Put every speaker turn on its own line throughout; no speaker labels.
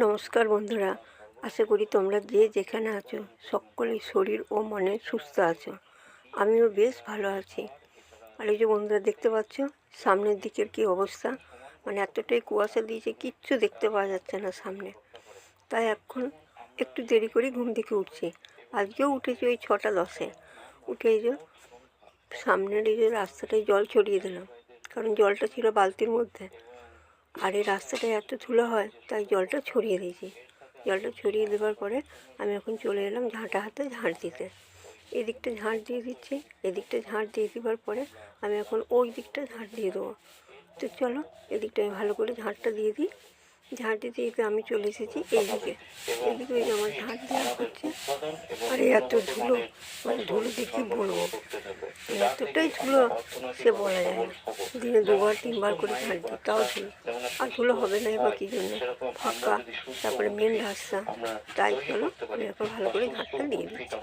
নমস্কার বন্ধুরা, আশা করি তোমরা যে যেখানে আছো সকলেই শরীর ও মনে সুস্থ আছো। আমিও বেশ ভালো আছি। আর এই যে বন্ধুরা দেখতে পাচ্ছ, সামনের দিকের কি অবস্থা? মানে এতটাই কুয়াশা দিয়েছে, কিচ্ছু দেখতে পাওয়া যাচ্ছে না সামনে। তাই এখন একটু দেরি করে ঘুম থেকে উঠছি। আজকেও উঠেছি ওই ছটা দশে। উঠে এই যে সামনের এই যে রাস্তাটায় জল ছড়িয়ে দিলাম। কারণ জলটা ছিল বালতির মধ্যে। আর এই রাস্তাটায় এত ধুলো হয়, তাই জলটা ছড়িয়ে দিয়েছি। জলটা ছড়িয়ে দেওয়ার পরে আমি এখন চলে এলাম ঝাঁটা হাতে ঝাঁট দিতে। এদিকটা ঝাঁট দিয়ে দিচ্ছি, এদিকটা ঝাঁট দিয়ে দেওয়ার পরে আমি এখন ওই দিকটা ঝাঁট দিয়ে দেবো। তো চলো, এদিকটা আমি ভালো করে ঝাঁটটা দিয়ে দিই। ঝাঁট দিয়ে আমি চলে এসেছি এইদিকে এইদিকে ওই আমার ঝাঁট দেওয়া হচ্ছে আর এত ধুলো মানে ধুলো কী বলব। এতটাই ধুলো সে বলা যায় না। দিনে দুবার, তিনবার করে ঝাঁট দিই, তাও ধুলো। আর ধুলো হবে না এবার কী জন্য? ফাঁকা, তারপরে মেন রাস্তা। তাই চলো, আমি এখন ভালো করে ঝাঁটটা দিয়ে দিচ্ছি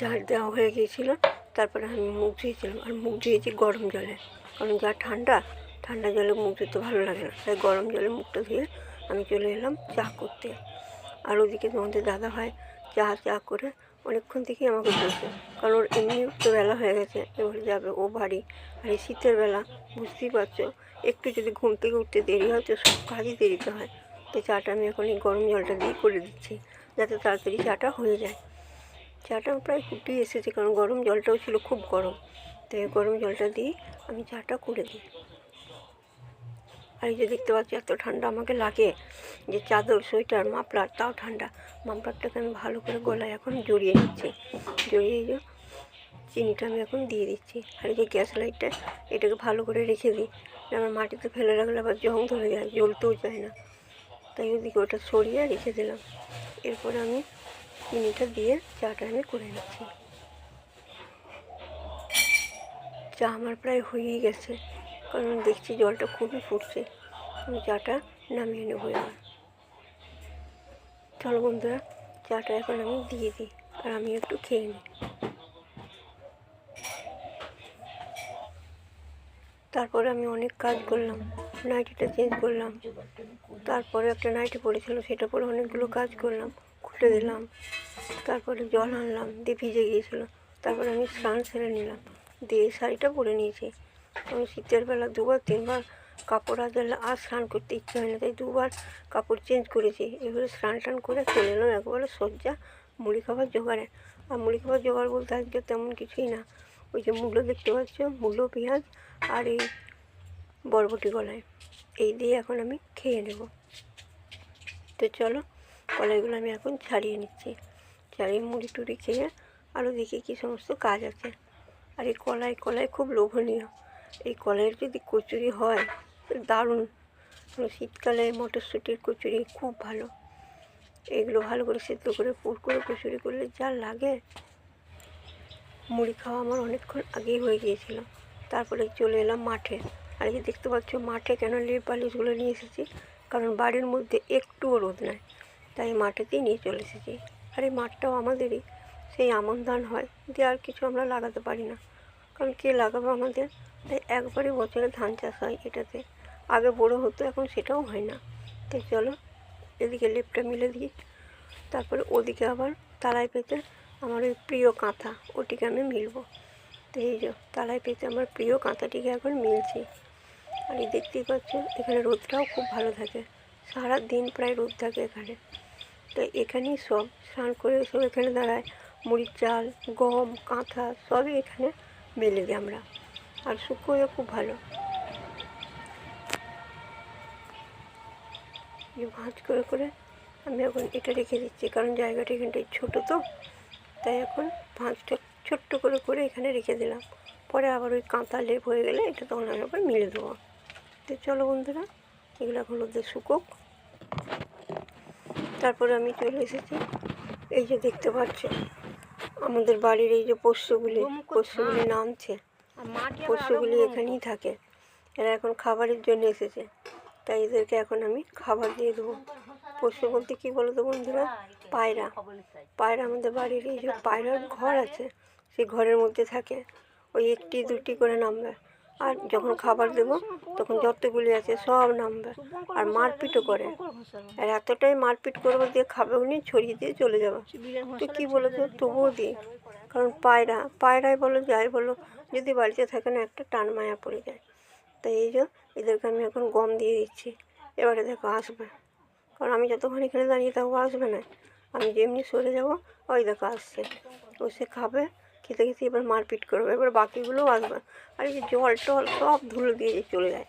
ঝাঁট দেওয়া হয়ে গিয়েছিল, তারপরে আমি মুখ ধুয়েছিলাম। আর মুখ ধুয়েছি গরম জলে। কারণ যা ঠান্ডা ঠান্ডা জলে মুখ ধুতে ভালো লাগে না। তাই গরম জলে মুখটা ধুয়ে আমি চলে এলাম চা করতে। আর ওদিকে তোমাদের দাদা ভাই চা চা করে অনেকক্ষণ থেকেই আমাকে বলছে। কারণ ওর এমনি তো বেলা হয়ে গেছে। এবারে যাবে, ও বাড়ি। আর এই শীতের বেলা, বুঝতেই পারছ, একটু যদি ঘুম থেকে উঠতে দেরি হয় তো সব কাজই দেরিতে হয়। তো চাটা আমি এখন এই গরম জলটা দিয়ে করে দিচ্ছি, যাতে তাড়াতাড়ি চাটা হয়ে যায়। চাটা প্রায় ফুটিয়ে এসেছে, কারণ গরম জলটাও ছিল খুব গরম। তো এই গরম জলটা দিয়ে আমি চাটা করে দিই। আর এই যে দেখতে পাচ্ছি, এত ঠান্ডা আমাকে লাগে যে চাদর, সোয়েটার, মাফলার, তাও ঠান্ডা। মাফলারটাকে আমি ভালো করে গলায় এখন জড়িয়ে নিচ্ছি। জড়িয়ে যে চিনিটা আমি এখন দিয়ে দিচ্ছি। আর এই যে গ্যাস লাইটটা, এটাকে ভালো করে রেখে দিই। আমার মাটিতে ফেলে রাখলে আবার জং ধরে যায়, জ্বলতেও যায় না। তাই ওদিকে ওটা সরিয়ে রেখে দিলাম। এরপরে আমি চিনিটা দিয়ে চাটা আমি করে নিচ্ছি। চা আমার প্রায় হয়েই গেছে। কারণ দেখছি জলটা খুবই ফুটছে। আমি চাটা নামিয়ে নেব এবার। চলো বন্ধুরা, চাটা এখন আমি দিয়ে দিই আর আমি একটু খেয়ে নিই। তারপরে আমি অনেক কাজ করলাম, নাইটিটা চেঞ্জ করলাম। তারপরে একটা নাইটি পড়েছিল সেটা পরে অনেকগুলো কাজ করলাম খুলে দিলাম। তারপরে জল আনলাম, দিয়ে ভিজে গিয়েছিল। তারপরে আমি স্নান সেরে নিলাম, দিয়ে শাড়িটা পরে নিয়েছি। আমি শীতের বেলা দুবার, তিনবার কাপড় আদালে আর স্নান করতে ইচ্ছে হয় না, তাই দুবার কাপড় চেঞ্জ করেছি। এবারে স্নান টান করে চলে এলাম একবারে সজ্জা মুড়ি খাবার জোগাড়ে। আর মুড়ি খাবার জোগাড় বলতে আজকে তেমন কিছুই না। ওই যে মূলো দেখতে পাচ্ছ, মূলো, পেঁয়াজ আর এই বরবটি গলায় এই দিয়ে এখন আমি খেয়ে নেব। তো চলো, কলাইগুলো আমি এখন ছাড়িয়ে নিচ্ছি। ছাড়িয়ে মুড়ি টুড়ি খেয়ে আরও দেখি কী সমস্ত কাজ আছে। আর এই কলাই কলাই খুব লোভনীয়। এই কলের যদি কচুরি হয় দারুণ। শীতকালে মটরশুঁটির কচুরি খুব ভালো। এগুলো ভালো করে সেদ্ধ করে, পুর করে কচুরি করলে যা লাগে। মুড়ি খাওয়া আমার অনেকক্ষণ আগেই হয়ে গিয়েছিল। তারপরে চলে এলাম মাঠে। আর এই দেখতে পাচ্ছ, মাঠে কেন লেপ বালিশগুলো নিয়ে এসেছি? কারণ বাড়ির মধ্যে একটুও রোদ নাই। তাই মাঠেতেই নিয়ে চলে এসেছি। আর এই মাঠটাও আমাদেরই। সেই আমন ধান হয়, দিয়ে আর কিছু আমরা লাগাতে পারি না। কারণ কে লাগাবো আমাদের? তাই একবারে বছরে ধান চাষ হয় এটাতে। আগে বড়ো হতো, এখন সেটাও হয় না। তো চলো, এদিকে লেপটা মিলে দিই। তারপরে ওদিকে আবার তালাই পেতে আমার ওই প্রিয় কাঁথা, ওটিকে আমি মিলবো। তো এই যে তালাই পেতে আমার প্রিয় কাঁথাটিকে এখন মিলছি। আর এই দেখতেই পাচ্ছ, এখানে রোদটাও খুব ভালো থাকে। সারা দিন প্রায় রোদ থাকে এখানে। তো এখানেই সব, স্নান করে সব এখানে দাঁড়ায়। মুড়ির চাল, গম, কাঁথা সবই এখানে মেলে দিই আমরা। আর শুকোও খুব ভালো। ভাঁজ করে করে আমি এখন এটা রেখে দিচ্ছি কারণ জায়গাটা এখানটায় ছোটো তো তাই এখন ভাঁজটা ছোট্ট করে করে এখানে রেখে দিলাম। পরে আবার ওই কাঁথা লেপ হয়ে গেলে এটা তখন আমি আবার মিলে দেবো। তো চলো বন্ধুরা এগুলো এখন ওদের শুকোক। তারপরে আমি চলে এসেছি এই যে দেখতে পাচ্ছ আমাদের বাড়ির এই যে পোষ্যগুলি পোষ্যগুলি নামছে। পশুগুলি এখানেই থাকে। এরা এখন খাবারের জন্য এসেছে। তাই এদেরকে এখন আমি খাবার দিয়ে দেবো। পশু বলতে কী বলো তো বন্ধুরা? পায়রা। পায়রা আমাদের বাড়ির এই যে পায়রার ঘর আছে সেই ঘরের মধ্যে থাকে। ওই একটি দুটি করে নামবে আর যখন খাবার দেবো তখন যতগুলি আছে সব নামবে আর মারপিটও করে। আর এতটাই মারপিট করব দিয়ে খাবে উনি ছড়িয়ে দিয়ে চলে যাব। তো কী বলো তো তবুও দিই কারণ পায়রা পায়রাই বলো যাই বলো যদি বাড়িতে থাকে না, একটা টান মায়া পড়ে যায়। তাই এই যে, এদেরকে আমি এখন গম দিয়ে দিচ্ছি। এবারে দেখো আসবে। কারণ আমি যতক্ষণ এখানে দাঁড়িয়ে থাকব, আসবে না। আমি যেমনি সরে যাব, ওই দেখো আসছে। ও সে খাবে, খেতে খেতে এবার মারপিট করবে। এবার বাকিগুলোও আসবে। আর এই যে জল টল সব ধুলো দিয়ে যে চলে যায়।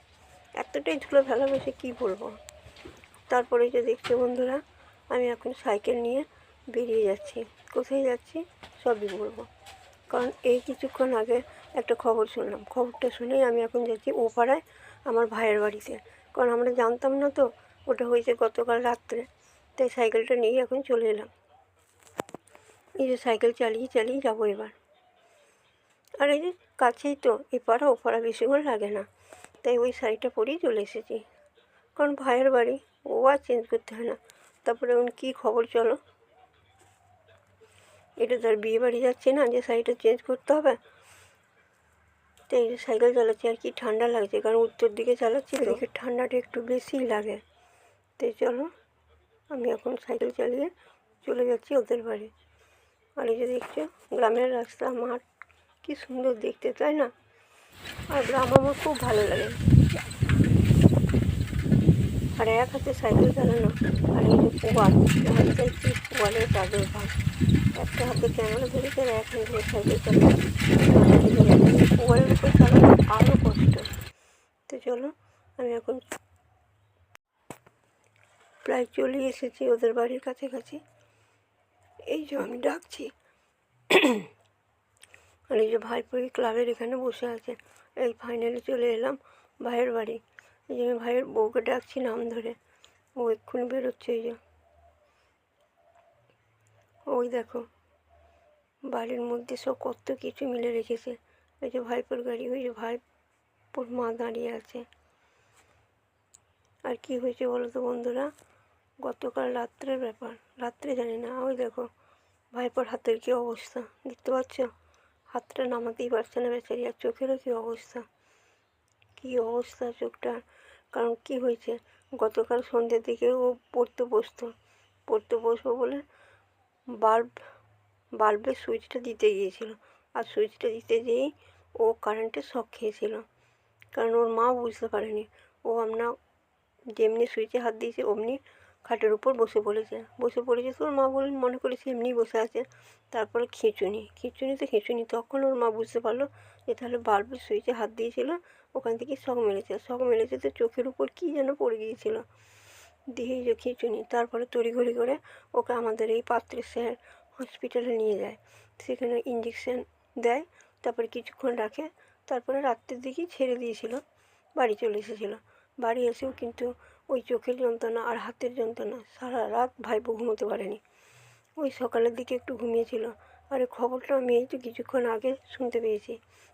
এতটাই ধুলো ফেলাবে সে কী বলব? তারপরে যে দেখছ বন্ধুরা, আমি এখন সাইকেল নিয়ে বেরিয়ে যাচ্ছি। কোথায় যাচ্ছি? সবই বলব। কারণ এই কিছুক্ষণ আগে একটা খবর শুনলাম। খবরটা শুনেই আমি এখন যাচ্ছি ও পাড়ায় আমার ভাইয়ের বাড়িতে। কারণ আমরা জানতাম না তো, ওটা হয়েছে গতকাল রাত্রে। তাই সাইকেলটা নিয়ে এখন চলে এলাম। এই যে সাইকেল চালিয়ে চালিয়ে যাব এবার। আর এই যে কাছেই তো এপাড়া ওপাড়া বেশিক্ষণ লাগে না। তাই ওই শাড়িটা পরেই চলে এসেছি। কারণ ভাইয়ের বাড়ি, ও আর চেঞ্জ করতে হয় না। তারপরে এখন কী খবর চলো? এটা তার বিয়ে বাড়ি যাচ্ছে না, যে শাড়িটা চেঞ্জ করতে হবে তো এই যে সাইকেল চালাচ্ছি আর কি ঠান্ডা লাগছে কারণ উত্তর দিকে চালাচ্ছি এদিকে ঠান্ডাটা একটু বেশিই লাগে। তো চলো আমি এখন সাইকেল চালিয়ে চলে যাচ্ছি ওদের বাড়ি। আর এই যে দেখছ গ্রামের রাস্তা মাঠ কি সুন্দর দেখতে তাই না? আর গ্রাম আমার খুব ভালো লাগে। আর এক হাতে সাইকেল চালানো আর এই যে পোয়াল হাতে কি পোয়ালের চাদর ভাগ একটা হাতে ক্যামেরা ধরেছে আর এক হাতে সাইকেল চালানো। পোয়ালের উপর চালানো আরও কষ্ট। তো চলো, আমি এখন প্রায় চলে এসেছি ওদের বাড়ির কাছাকাছি। এই যে আমি ডাকছি। আর এই যে ভাইপুরি ক্লাবের এখানে বসে আছে। এই ফাইনালে চলে এলাম ভাইয়ের বাড়ি। এই যে আমি ভাইয়ের বউকে ডাকছি নাম ধরে। ও এক্ষুনি বেরোচ্ছে এই যে। ওই দেখো, বাড়ির মধ্যে সব কত কিছু মিলে রেখেছে। ওই যে ভাইপোর গাড়ি, ওই যে ভাইপোর মা দাঁড়িয়ে আছে। আর কি হয়েছে বলো তো বন্ধুরা? গতকাল রাত্রের ব্যাপার, রাত্রে জানি না। ওই দেখো, ভাইপোর হাতের কী অবস্থা? দেখতে পাচ্ছ? হাতটা নামাতেই পারছে না বেচারি, আর চোখেরও কী অবস্থা? কী অবস্থা চোখটা কারণ কি হয়েছে? গতকাল সন্ধ্যের দিকে ও পড়তে বসতো। পড়তে বসবো বলে বাল্ব, বাল্বের সুইচটা দিতে গিয়েছিল। আর সুইচটা দিতে যেয়েই ও কারেন্টে শখ খেয়েছিল। কারণ ওর মা বুঝতে পারেনি। ও আমরা যেমনি সুইচে হাত দিয়েছে, অমনি খাটের উপর বসে পড়েছে। বসে পড়েছে তো ওর মা বলে, মনে করেছে এমনি বসে আছে। তারপরে খিঁচুনি। খিঁচুনি তো খিঁচুনি। তখন ওর মা বুঝতে পারল যে তাহলে বাল্বের সুইচে হাত দিয়েছিল। ওখান থেকে শখ মেরেছে শখ মেরেছে তো চোখের উপর কী যেন পড়ে গিয়েছিল। দিয়ে যে খিঁচুনি তারপরে তড়িঘড়ি করে ওকে আমাদের এই পাত্রে স্যার হসপিটালে নিয়ে যায়। সেখানে ইঞ্জেকশন দেয়, তারপরে কিছুক্ষণ রাখে, তারপরে রাত্রের দিকেই ছেড়ে দিয়েছিল, বাড়ি চলে এসেছিল। বাড়ি এসেও কিন্তু ওই চোখের যন্ত্রণা আর হাতের যন্ত্রণা সারা রাত ভাইপো ঘুমোতে পারেনি। ওই সকালের দিকে একটু ঘুমিয়েছিল। আর এই খবরটা আমি এই তো কিছুক্ষণ আগে শুনতে পেয়েছি।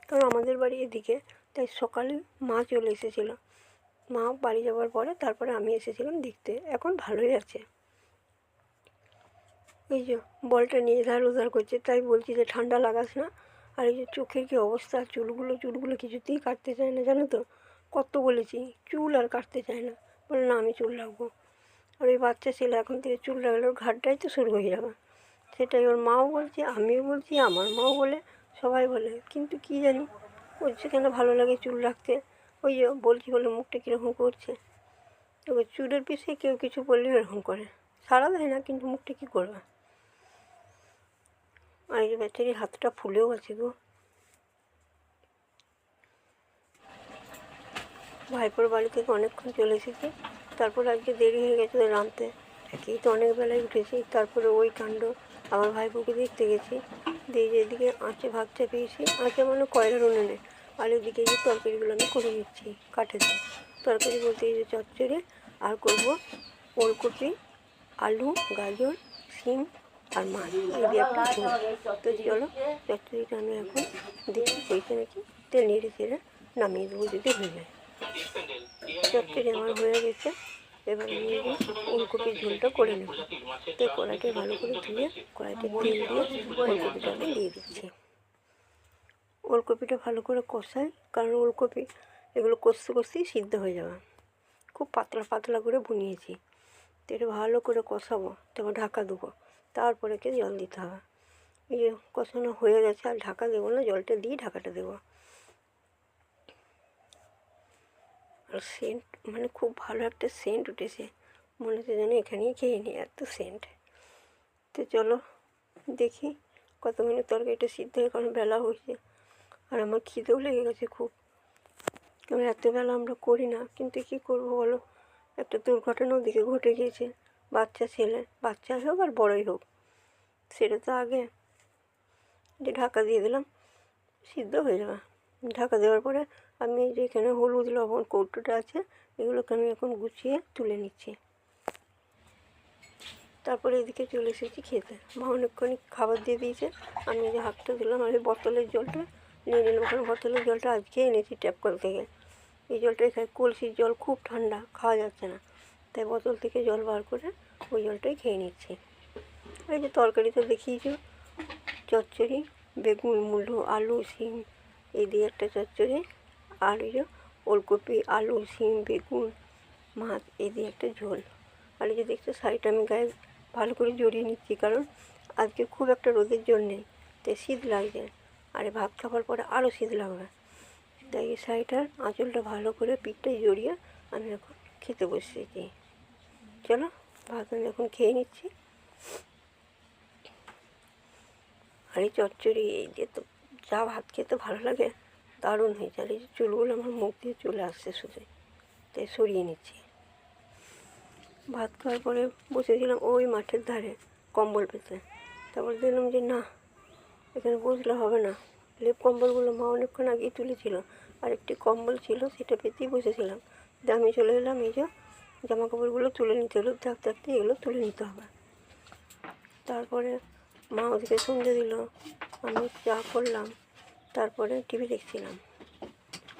কারণ আমাদের বাড়ি এদিকে তাই সকালে মা চলে এসেছিল। মা বাড়ি যাওয়ার পরে তারপরে আমি এসেছিলাম দেখতে। এখন ভালোই আছে। এই যে বলটা নিয়ে ধার উধার করছে, তাই বলছি যে ঠান্ডা লাগাস না। আর এই যে চোখের কী অবস্থা, চুলগুলো চুলগুলো কিছুতেই কাটতে চায় না, জানো তো? কত বলেছি, চুল আর কাটতে চায় না। বলে, না, আমি চুল রাখব। আর ওই বাচ্চা ছেলে এখন থেকে চুল রাখলে ওর ঘাটটাই তো শুরু হয়ে যাবে। সেটাই ওর মাও বলছে, আমিও বলছি, আমার মাও বলে, সবাই বলে। কিন্তু কি জানি বলছে, কেন ভালো লাগে চুল রাখতে? ওই যে বলছি বলে, মুখটা কীরকম করছে? তবে চুলের পিছিয়ে কেউ কিছু বললে এরকম করে। সারা দেয় না, কিন্তু মুখটা কী করবে? আর এই বেচারি হাতটা ফুলেও আছে গো। ভাইপোর বাড়ি থেকে অনেকক্ষণ চলে এসেছি। তারপর আজকে দেরি হয়ে গেছে রাঁধতে একেই তো অনেক বেলায় উঠেছি। তারপরে ওই কাণ্ড আমার ভাইপোকে দেখতে গেছি। দিয়ে যেদিকে আঁচে ভাত চাপিয়েছি। আঁচে মানে কয়লার উনুনে। আর এদিকে যে তরকারিগুলো আমি করে নিচ্ছি কাঠেতে তরকারি বলতে এই যে চচ্চড়ি, আর করব ওলকপি, আলু, গাজর, শিম আর মাছ। এই একটা ঝোল। তো চলো, চচ্চড়িটা আমি এখন দেখি হয়েছে নাকি তেল নেড়ে চেড়ে নামিয়ে দেবো যদি হয়ে যায়। চচ্চড়ি আমার হয়ে গেছে। এবার আমি ওলকপির ঝোলটা করে নেব। তো কড়াইটা ভালো করে ধুয়ে কড়াইতে তেল দিয়ে ওলকপিটা আমি দিয়ে দিচ্ছি। ওলকপিটা ভালো করে কষাই, কারণ ওলকপি এগুলো কষতে কষতেই সিদ্ধ হয়ে যাবে। খুব পাতলা পাতলা করে বুনিয়েছি। তো এটা ভালো করে কষাবো, তারপর ঢাকা দেবো। তারপরে কে জল দিতে হবে। এই যে কষানো হয়ে গেছে, আর ঢাকা দেবো না, জলটা দিয়ে ঢাকাটা দেবো। আর সেন্ট মানে খুব ভালো একটা সেন্ট উঠেছে। মনে হচ্ছে যেন এখানেই খেয়ে নিই, এত সেন্ট। তো চলো দেখি কত মিনিট তরকারিটা সিদ্ধ হয়ে কারণ বেলা হয়েছে। আর আমার খিদেও লেগে গেছে খুব। এত আমরা করি না, কিন্তু কী করব বলো? একটা দুর্ঘটনা ওদিকে ঘটে গিয়েছে, বাচ্চা ছেলে, বাচ্চা হোক আর বড়ই হোক, সেটা তো আগে। যে ঢাকা দিয়ে দিলাম, সিদ্ধ হয়ে যাবে। ঢাকা দেওয়ার পরে আমি যে এখানে হলুদ, লবণ, কৌটোটা আছে, এগুলোকে আমি এখন গুছিয়ে তুলে নিচ্ছি। তারপরে এদিকে চলে এসেছি খেতে। মা অনেকক্ষণ খাবার দিয়ে দিয়েছে, আমি যে হাতটা দিলাম এই বোতলের জলটা নিয়ে নিলাম। কারণ বোতলের জলটা আজকে এনেছি ট্যাপ কল থেকে। এই জলটা এখানে কলসির জল খুব ঠান্ডা, খাওয়া যাচ্ছে না। তাই বোতল থেকে জল বার করে ওই জলটাই খেয়ে নিচ্ছি। এই যে তরকারি তো দেখিয়েছো, চচ্চড়ি, বেগুন, মূলো, আলু, শিম, এই দিয়ে একটা চচ্চড়ি। আর ওই যে ওলকপি, আলু, শিম, বেগুন, মাছ, এই দিয়ে একটা ঝোল। আর এই যে দেখছ, শাড়িটা আমি গায়ে ভালো করে জড়িয়ে নিচ্ছি, কারণ আজকে খুব একটা রোদের জল নেই, তাই শীত লাগছে। আর ভাত খাবার পরে আরও শীত লাগবে। তাই এই শাড়িটার আঁচলটা ভালো করে পিঠটাই জড়িয়ে আমি এখন খেতে বসেছি চলো, ভাত আমি এখন খেয়ে নিচ্ছি। আর এই চচ্চড়ি, এই যে তো যা ভাত খেতে ভালো লাগে, দারুণ হয়েছে। আর এই চুলগুলো আমার মুখ দিয়ে চলে আসছে শুধু তাই সরিয়ে নিচ্ছি। ভাত খাওয়ার পরে বসেছিলাম ওই মাঠের ধারে, কম্বল পেতে। তারপর দেখলাম যে না এখানে বসলে হবে না। লেপ কম্বলগুলো মা অনেকক্ষণ আগেই তুলেছিল। আর একটি কম্বল ছিল, সেটা পেতেই বসেছিলাম। দিয়ে আমি চলে এলাম, এই যে জামা কাপড়গুলো তুলে নিতে হলো থাকতে থাকতে এগুলো তুলে নিতে হবে। তারপরে মা ওদিকে সন্ধে দিল, আমি চা করলাম, তারপরে টিভি দেখছিলাম।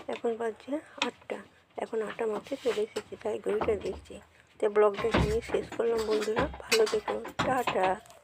এখন বাজছে আটটা, এখন আটটা মাত্র চলে এসেছি, তাই ঘড়িটা দেখছি। তাই ব্লগটা এখানেই শেষ করলাম বন্ধুরা, ভালো থেকো, টাটা।